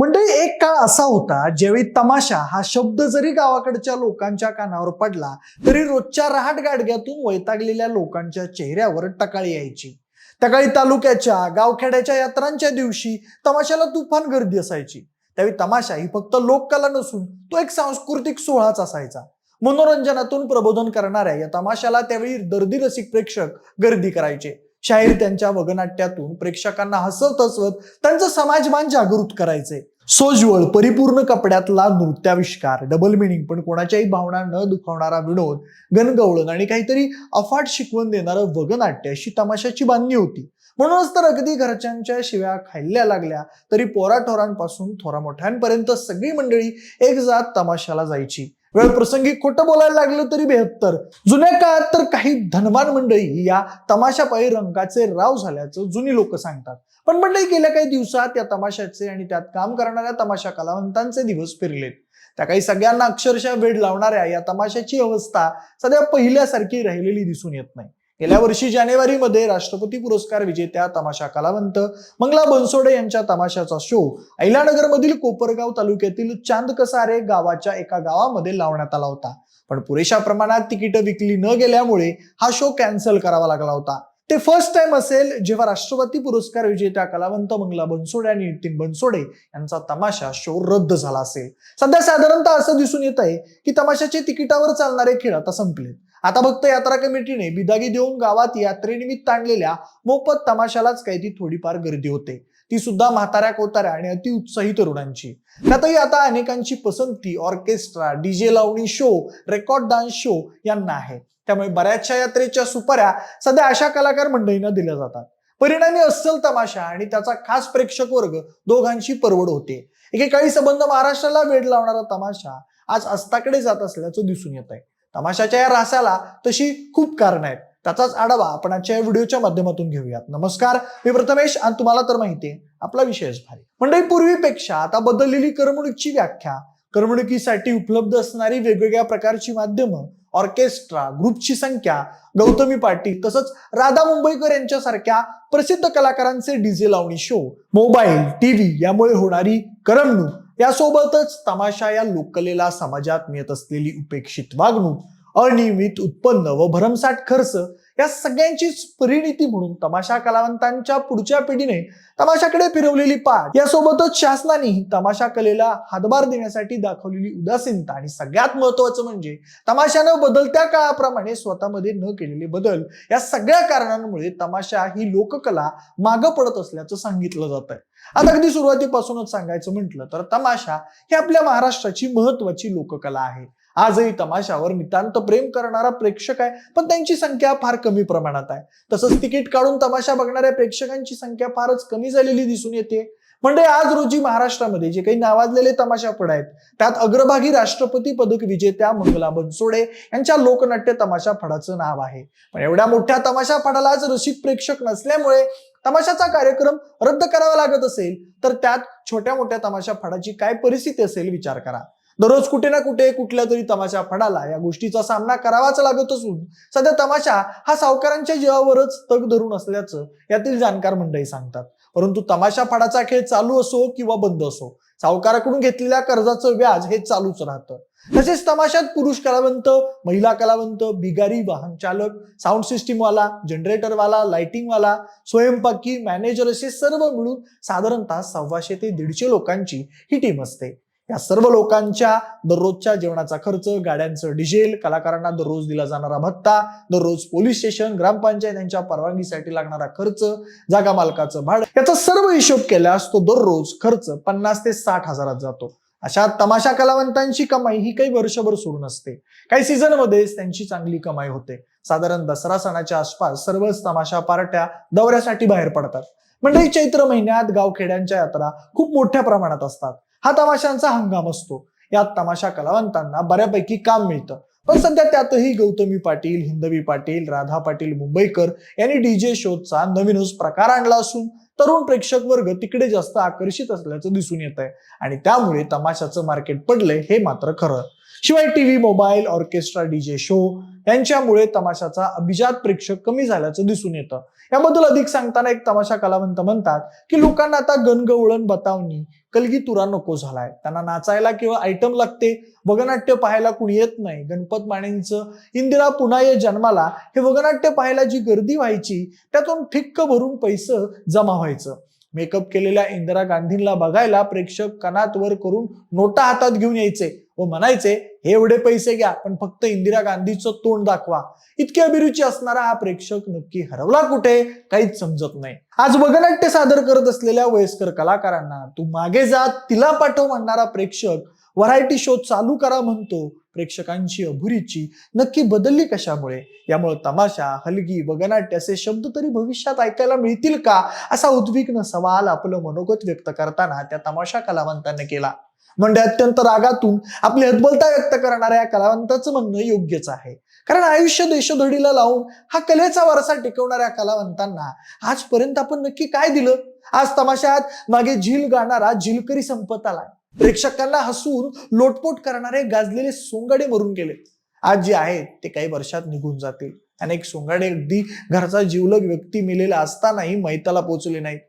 म्हणजे एक काळ असा होता ज्यावेळी तमाशा हा शब्द जरी गावाकडच्या लोकांच्या कानावर पडला तरी रोजच्या रहाट गाडग्यातून वैतागलेल्या लोकांच्या चेहऱ्यावर टकाळी यायची. टकाळी तालुक्याच्या गावखेड्याच्या यात्रांच्या दिवशी तमाशाला तुफान गर्दी असायची. त्यावेळी तमाशा ही फक्त लोककला नसून तो एक सांस्कृतिक सोहळाच असायचा. मनोरंजनातून प्रबोधन करणाऱ्या या तमाशाला त्यावेळी दर्दी रसिक प्रेक्षक गर्दी करायचे. शाहीर त्यांच्या वगनाट्यातून प्रेक्षकांना हसत हसवत त्यांचं समाजमान जागृत करायचे. सोज्वळ परिपूर्ण कपड्यातला नृत्याविष्कार डबल मिनिंग पण कोणाच्याही भावना न दुखावणारा विनोद गणगवळण आणि काहीतरी अफाट शिकवण देणारं वगनाट्य अशी तमाशाची बांधणी होती. म्हणूनच तर अगदी घरच्यांच्या शिव्या खाल्ल्या लागल्या तरी पोराठोरांपासून थोरा मोठ्यांपर्यंत सगळी मंडळी एक जात तमाशाला जायची. वेळ प्रसंगी खोटं बोलायला लागलं तरी बेहत्तर. जुन्या काळात तर काही धनवान मंडळी या तमाशापायी रंगाचे राव झाल्याचं जुनी लोक सांगतात. पण म्हणलं गेल्या काही दिवसात या तमाशाचे आणि त्यात काम करणाऱ्या तमाशा कलावंतांचे दिवस फिरलेत. त्या काही सगळ्यांना अक्षरशः वेळ लावणाऱ्या या तमाशाची अवस्था सध्या पहिल्यासारखी राहिलेली दिसून येत नाही. गेल्या वर्षी जानेवारीमध्ये राष्ट्रपती पुरस्कार विजेत्या तमाशा कलावंत मंगला बनसोडे यांच्या तमाशाचा शो अहिलानगरमधील कोपरगाव तालुक्यातील चांदकसारे गावाच्या एका गावामध्ये लावण्यात आला होता. पण पुरेशा प्रमाणात तिकीटं विकली न गेल्यामुळे हा शो कॅन्सल करावा लागला होता. ते फर्स्ट टाइम असेल जेव्हा राष्ट्रपती पुरस्कार विजेत्या कलावंत मंगला बनसोडे आणि नितीन बनसोडे यांचा तमाशा शो रद्द झाला असेल. सध्या साधारणतः असं दिसून येत आहे की तमाशाचे तिकिटावर चालणारे खेळ आता संपलेत. आता फक्त यात्रा कमिटीने बिदागी देऊन गावात यात्रेनिमित्त आणलेल्या मोफत तमाशालाच काही ती थोडीफार गर्दी होते. ती सुद्धा म्हाताऱ्या कोताऱ्या आणि अतिउत्साही तरुणांची. त्यातही आता अनेकांची पसंती orchestra DJ Lavani show record dance show यांना आहे. त्यामुळे बऱ्याचशा यात्रेच्या सुपाऱ्या सध्या अशा कलाकार मंडळींना दिल्या जातात. परिणामी अस्सल तमाशा आणि त्याचा खास प्रेक्षक वर्ग दोघांची परवड होते. एकेकाळी संबंध महाराष्ट्राला वेळ लावणारा तमाशा आज अस्ताकडे जात असल्याचं दिसून येत आहे तमाशाच्या या रासाला तशी खूप कारण आहेत. त्याचाच आढावा आपण आजच्या या व्हिडिओच्या माध्यमातून घेऊयात. नमस्कार मी प्रथमेश आणि तुम्हाला तर माहिती आहे आपला विषयच भारी. मंडळी पूर्वीपेक्षा आता बदललेली करमणुकीची व्याख्या करमणुकीसाठी उपलब्ध असणारी वेगवेगळ्या प्रकारची माध्यमं ऑर्केस्ट्रा ग्रुपची संख्या गौतमी पाटील तसंच राधा मुंबईकर यांच्यासारख्या प्रसिद्ध कलाकारांचे DJ lavani show mobile TV यामुळे होणारी करमणूक यासोबतच तमाशा या लोककलेला समाजात मिळत असलेली उपेक्षित वागणूक अनियमित उत्पन्न व भरमसाठ खर्च या सगळ्यांचीच परिणिती म्हणून तमाशा कलावंतांच्या पुढच्या पिढीने तमाशाकडे फिरवलेली पाठ. यासोबतच शासनानेही तमाशा कलेला हातभार देण्यासाठी दाखवलेली उदासीनता आणि सगळ्यात महत्वाचं म्हणजे तमाशानं बदलत्या काळाप्रमाणे स्वतःमध्ये न केलेले बदल या सगळ्या कारणांमुळे तमाशा ही लोककला मागं पडत असल्याचं सांगितलं जात आहे आता अगदी सुरुवातीपासूनच सांगायचं म्हटलं तर तमाशा ही आपल्या महाराष्ट्राची महत्वाची लोककला आहे. आजही तमाशावर नितांत प्रेम करणारा प्रेक्षक आहे. पण त्यांची संख्या फार कमी प्रमाणात आहे. तसंच तिकीट काढून तमाशा बघणाऱ्या प्रेक्षकांची संख्या फारच कमी झालेली दिसून येते. म्हणजे आज रोजी महाराष्ट्रामध्ये जे काही नावाजलेले तमाशापड आहेत त्यात अग्रभागी राष्ट्रपती पदक विजेत्या मंगला बनसोडे यांच्या लोकनाट्य तमाशा फडाचं नाव आहे. पण एवढ्या मोठ्या तमाशा फडाला आज रसिक प्रेक्षक नसल्यामुळे तमाशाचा कार्यक्रम रद्द करावा लागत असेल तर त्यात छोट्या मोठ्या तमाशा फडाची काय परिस्थिती असेल विचार करा. दररोज कुठे ना कुठे कुठल्या तरी तमाशा फडाला. या गोष्टीचा सामना करावाच लागत असून सध्या तमाशा हा सावकारांच्या जीवावरच तग धरून असल्याचं यातील जाणकार मंडळी सांगतात. परंतु तमाशा फडाचा खेळ चालू असो किंवा बंद असो सावकाराकडून घेतलेल्या कर्जाचं व्याज हे चालूच राहतं. तसेच तमाशात पुरुष कलावंत महिला कलावंत बिगारी वाहन चालक साऊंड सिस्टीमवाला जनरेटरवाला लाइटिंगवाला स्वयंपाकी मॅनेजर असे सर्व मिळून साधारणतः सव्वाशे ते दीडशे लोकांची ही टीम असते. या सर्व लोकांच्या दररोजच्या जेवणाचा खर्च गाड्यांचं डिझेल कलाकारांना दररोज दिला जाणारा भत्ता दररोज पोलीस स्टेशन ग्रामपंचायत यांच्या परवानगीसाठी लागणारा खर्च जागा मालकाचं भाडं याचा सर्व हिशोब केल्यास तो दररोज खर्च पन्नास ते साठ हजारात जातो. अशा तमाशा कलावंतांची कमाई ही काही वर्षभर सुरू नसते. काही सीझन मध्येच त्यांची चांगली कमाई होते. साधारण दसरा सणाच्या आसपास सर्वच तमाशा पार्ट्या दौऱ्यासाठी बाहेर पडतात. म्हणजे चैत्र महिन्यात गावखेड्यांच्या यात्रा खूप मोठ्या प्रमाणात असतात. हा तमाशांचा हंगाम असतो. यात तमाशा कलावंतांना बऱ्यापैकी काम मिळतं. पण सध्या त्यातही गौतमी पाटील हिंदवी पाटील राधा पाटील मुंबईकर यांनी डीजे शोधचा नवीनच प्रकार आणला असून तरुण प्रेक्षक वर्ग तिकडे जास्त आकर्षित असल्याचं दिसून येत आहे आणि त्यामुळे तमाशाचं मार्केट पडलंय हे मात्र खरं. शिवाय TV mobile orchestra DJ show यांच्यामुळे तमाशाचा अभिजात प्रेक्षक कमी झाल्याचं दिसून येतं. याबद्दल अधिक सांगताना एक तमाशा कलावंत म्हणतात की लोकांना आता गणगवळण बतावणी कलगीतुरा नको झालाय. त्यांना नाचायला किंवा आयटम लागते. वगनाट्य पाहायला कुणी येत नाही. गणपत मानेंचं इंदिरा पुन्हा ये जन्माला. हे वगनाट्य पाहायला जी गर्दी व्हायची त्यातून ठिक्क भरून पैसे जमा व्हायचं. मेकअप केलेल्या इंदिरा गांधींना बघायला प्रेक्षक कनात वर करून नोटा हातात घेऊन यायचे. व म्हणायचे हे एवढे पैसे घ्या पण फक्त इंदिरा गांधीचं तोंड दाखवा. इतकी अभिरुची असणारा हा प्रेक्षक नक्की हरवला कुठे? काहीच समजत नाही. आज वगनाट्य सादर करत असलेल्या वयस्कर कलाकारांना तू मागे जा तिला पाठव म्हणणारा प्रेक्षक व्हरायटी शो चालू करा म्हणतो. प्रेक्षकांची अभुरीची नक्की बदलली कशामुळे? यामुळे तमाशा हलगी वगनाट्य असे शब्द तरी भविष्यात ऐकायला मिळतील का? असा उद्विग्न सवाल आपलं मनोगत व्यक्त करताना त्या तमाशा कलावंतांनी केला. म्हणजे अत्यंत रागातून आपली हतबलता व्यक्त करणाऱ्या या कलावंताचं म्हणणं योग्यच आहे. कारण आयुष्य देशोधडीला लावून हा कलेचा वारसा टिकवणाऱ्या कलावंतांना आजपर्यंत आपण नक्की काय दिलं? आज तमाशात मागे झील गाणारा झिलकरी संपत आलाय. प्रेक्षकांना हसून लोटपोट करणारे गाजलेले सोंगाडे मरून गेले. आज जे आहेत ते काही वर्षात निघून जातील. अनेक सोंगाडे अगदी घरचा जीवलग व्यक्ती मिलेला असतानाही मैताला पोचले नाहीत.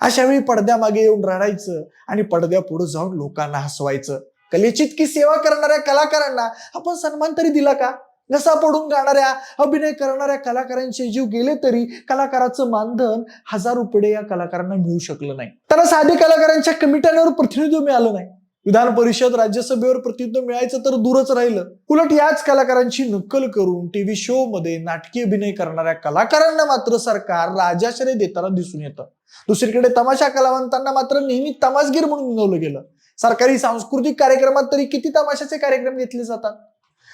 अशा वेळी पडद्यामागे येऊन रडायचं आणि पडद्या पुढे जाऊन लोकांना हसवायचं. कलेची इतकी सेवा करणाऱ्या कलाकारांना आपण सन्मान तरी दिला का? घसा पडून गाणाऱ्या अभिनय करणाऱ्या कलाकारांचे जीव गेले तरी कलाकाराचं मानधन हजार रुपये या कलाकारांना मिळू शकलं नाही. त्यांना साधे कलाकारांच्या कमिट्यांवर प्रतिनिधित्व मिळालं नाही. विधान परिषद राज्यसभेवर प्रतिनिधित्व मिळायचं तर दूरच राहिलं. उलट याच कलाकारांची नक्कल करून टीव्ही शो मध्ये नाटकी अभिनय करणाऱ्या कलाकारांना मात्र सरकार राजाश्रय देताना दिसून येतं. दुसरीकडे तमाशा कलावंतांना मात्र नेहमी तमासगीर म्हणून विनवलं गेलं. सरकारी सांस्कृतिक कार्यक्रमात तरी किती तमाशाचे कार्यक्रम घेतले जातात?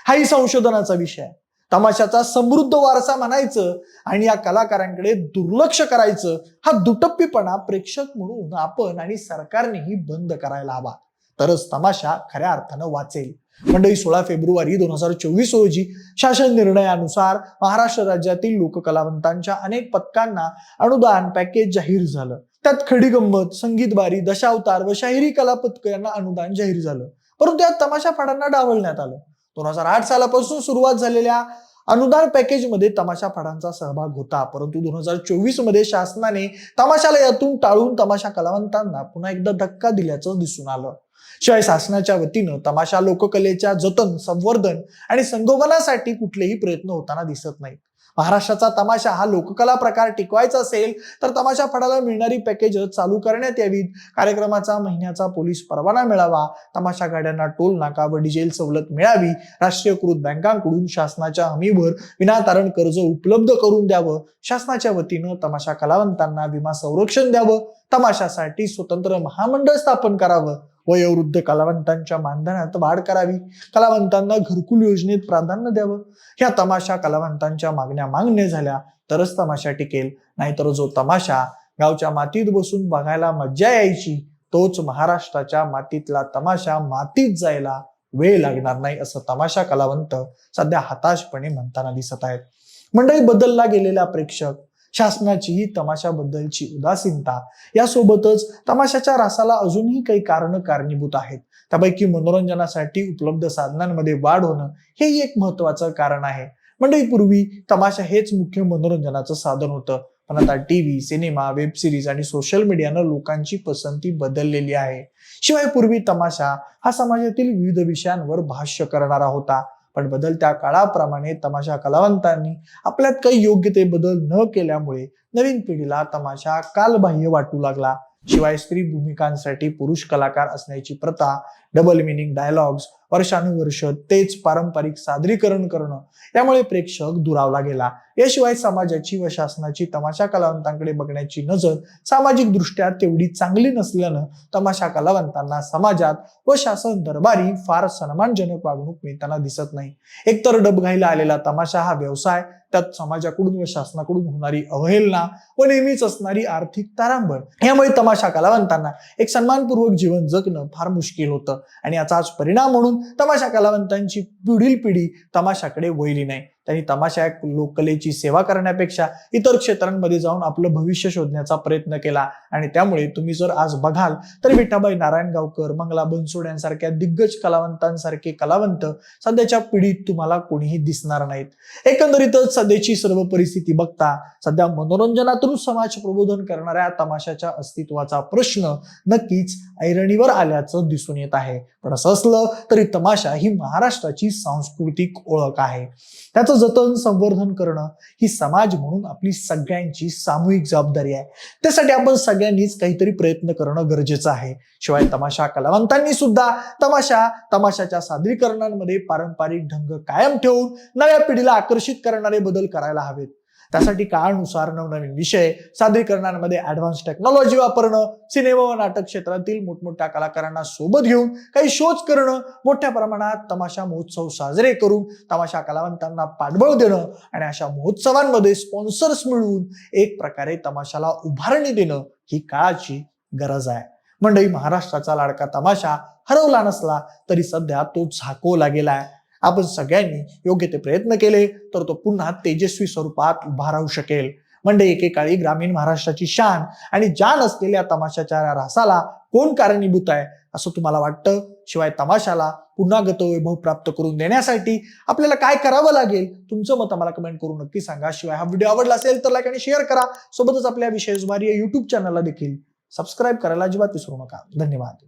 हाही संशोधनाचा विषय आहे. तमाशाचा समृद्ध वारसा म्हणायचं आणि या कलाकारांकडे दुर्लक्ष करायचं हा दुटप्पीपणा प्रेक्षक म्हणून आपण आणि सरकारनेही बंद करायला हवा. तरच तमाशा खऱ्या अर्थानं वाचेल. मंडळी सोळा फेब्रुवारी दोन हजार चोवीस रोजी शासन निर्णयानुसार महाराष्ट्र राज्यातील लोककलावंतांच्या अनेक पथकांना अनुदान पॅकेज जाहीर झालं. त्यात खडी गंमत संगीत बारी दशावतार व शाहिरी कला पथक यांना अनुदान जाहीर झालं. परंतु यात तमाशा फाडांना डावलण्यात आलं. दोन हजार आठ सालापासून सुरुवात झालेल्या अनुदान पॅकेजमध्ये तमाशा फाडांचा सहभाग होता. परंतु दोन हजार चोवीसमध्ये शासनाने तमाशाला यातून टाळून तमाशा कलावंतांना पुन्हा एकदा धक्का दिल्याचं दिसून आलं. शिवाय शासनाच्या वतीनं तमाशा लोककलेच्या जतन संवर्धन आणि संगोपनासाठी कुठलेही प्रयत्न होताना दिसत नाहीत. महाराष्ट्राचा तमाशा हा लोककला प्रकार टिकवायचा असेल तर तमाशा फडाला मिळणारी पॅकेज चालू करण्यात यावीत. कार्यक्रमाचा महिन्याचा पोलीस परवाना मिळावा. तमाशा गाड्यांना टोल नाका व डिझेल सवलत मिळावी. राष्ट्रीयकृत बँकांकडून शासनाच्या हमीवर विनातारण कर्ज उपलब्ध करून द्यावं. शासनाच्या वतीनं तमाशा कलावंतांना विमा संरक्षण द्यावं. तमाशासाठी स्वतंत्र महामंडळ स्थापन करावं. वयोवृद्ध कलावंतांच्या मानधनात वाढ करावी. कलावंतांना घरकुल योजनेत प्राधान्य द्यावं. ह्या तमाशा कलावंतांच्या मागण्या मागण्या झाल्या तरच तमाशा टिकेल. नाहीतर जो तमाशा गावच्या मातीत बसून बघायला मज्जा यायची तोच महाराष्ट्राच्या मातीतला तमाशा मातीत जायला वेळ लागणार नाही असं तमाशा कलावंत सध्या हताशपणे म्हणताना दिसत आहेत. मंडळी बदलला गेलेला प्रेक्षक शासनाची ही तमाशाबद्दलची उदासीनता. यासोबतच तमाशाच्या रासाला अजूनही काही कारण कारणीभूत आहेत. त्यापैकी मनोरंजनासाठी उपलब्ध साधनांमध्ये वाढ होणं हेही एक महत्वाचं कारण आहे. मंडळी पूर्वी तमाशा हेच मुख्य मनोरंजनाचं साधन होतं. पण आता टीव्ही सिनेमा वेब सिरीज आणि सोशल मीडियानं लोकांची पसंती बदललेली आहे. शिवाय पूर्वी तमाशा हा समाजातील विविध विषयांवर भाष्य करणारा होता. पण बदलत्या काळाप्रमाणे तमाशा कलावंतांनी आपल्यात काही योग्य ते बदल न केल्यामुळे नवीन पिढीला तमाशा कालबाह्य वाटू लागला. शिवाय स्त्री भूमिकांसाठी पुरुष कलाकार असण्याची प्रथा डबल मिनिंग डायलॉग्स वर्षानुवर्ष तेच पारंपरिक सादरीकरण करणं यामुळे प्रेक्षक दुरावला गेला. याशिवाय समाजाची व शासनाची तमाशा कलावंतांकडे बघण्याची नजर सामाजिक दृष्ट्या तेवढी चांगली नसल्यानं तमाशा कलावंतांना समाजात व शासन दरबारी फार सन्मानजनक वागणूक मिळताना दिसत नाही. एकतर डबघाईला आलेला तमाशा हा व्यवसाय त्यात समाजाकडून व शासनाकडून होणारी अवहेलना व नेहमीच असणारी आर्थिक तारांबळ यामुळे तमाशा कलावंतांना एक सन्मानपूर्वक जीवन जगणं फार मुश्किल होतं. आणि याचाच परिणाम म्हणून तमाशा कलावंतांची पुढील पिढी तमाशाकडे वळली नाही. त्यांनी तमाशा लोककलेची सेवा करण्यापेक्षा इतर क्षेत्रांमध्ये जाऊन आपलं भविष्य शोधण्याचा प्रयत्न केला. आणि त्यामुळे तुम्ही जर आज बघाल तर विठाबाई नारायण गावकर मंगला बनसोड यांसारख्या दिग्गज कलावंतांसारखे कलावंत सध्याच्या पिढीत तुम्हाला कोणीही दिसणार नाहीत. एकंदरीतच सध्याची सर्व परिस्थिती बघता सध्या मनोरंजनातून समाज प्रबोधन करणाऱ्या तमाशाच्या अस्तित्वाचा प्रश्न नक्कीच ऐरणीवर आल्याचं दिसून येत आहे. पण असं असलं तरी तमाशा ही महाराष्ट्राची सांस्कृतिक ओळख आहे. त्याचं जतन संवर्धन करणं ही समाज म्हणून आपली सगळ्यांची सामूहिक जबाबदारी आहे. त्यासाठी आपण सगळ्यांनीच काहीतरी प्रयत्न करणं गरजेचं आहे. शिवाय तमाशा कलावंतांनी सुद्धा तमाशा तमाशाच्या सादरीकरणांमध्ये पारंपरिक ढंग कायम ठेवून नव्या पिढीला आकर्षित करणारे बदल करायला हवेत. त्यासाठी काळानुसार नवनवीन विषय सादरीकरणांमध्ये ऍडव्हान्स टेक्नॉलॉजी वापरणं सिनेमा व नाटक क्षेत्रातील मोठमोठ्या कलाकारांना सोबत घेऊन काही शोज करणं मोठ्या प्रमाणात तमाशा महोत्सव साजरे करून तमाशा कलावंतांना पाठबळ देणं आणि अशा महोत्सवांमध्ये स्पॉन्सर्स मिळवून एक प्रकारे तमाशाला उभारणी देणं ही काळाची गरज आहे. मंडळी महाराष्ट्राचा लाडका तमाशा हरवला नसला तरी सध्या तो झाकोला गेलाय. आपण सगळ्यांनी योग्य ते प्रयत्न केले तर तो पुन्हा तेजस्वी स्वरूपात उभा राहू शकेल. म्हणजे एकेकाळी ग्रामीण महाराष्ट्राची शान आणि जान असलेल्या तमाशाच्या रासाला कोण कारणीभूत आहे असं तुम्हाला वाटतं? शिवाय तमाशाला पुन्हा गतवैभव प्राप्त करून देण्यासाठी आपल्याला काय करावं लागेल? तुमचं मत आम्हाला कमेंट करून नक्की सांगा. शिवाय हा व्हिडिओ आवडला असेल तर लाईक आणि शेअर करा. सोबतच आपल्या विषय या युट्यूब चॅनलला देखील सबस्क्राईब करायला अजिबात विसरू नका. धन्यवाद.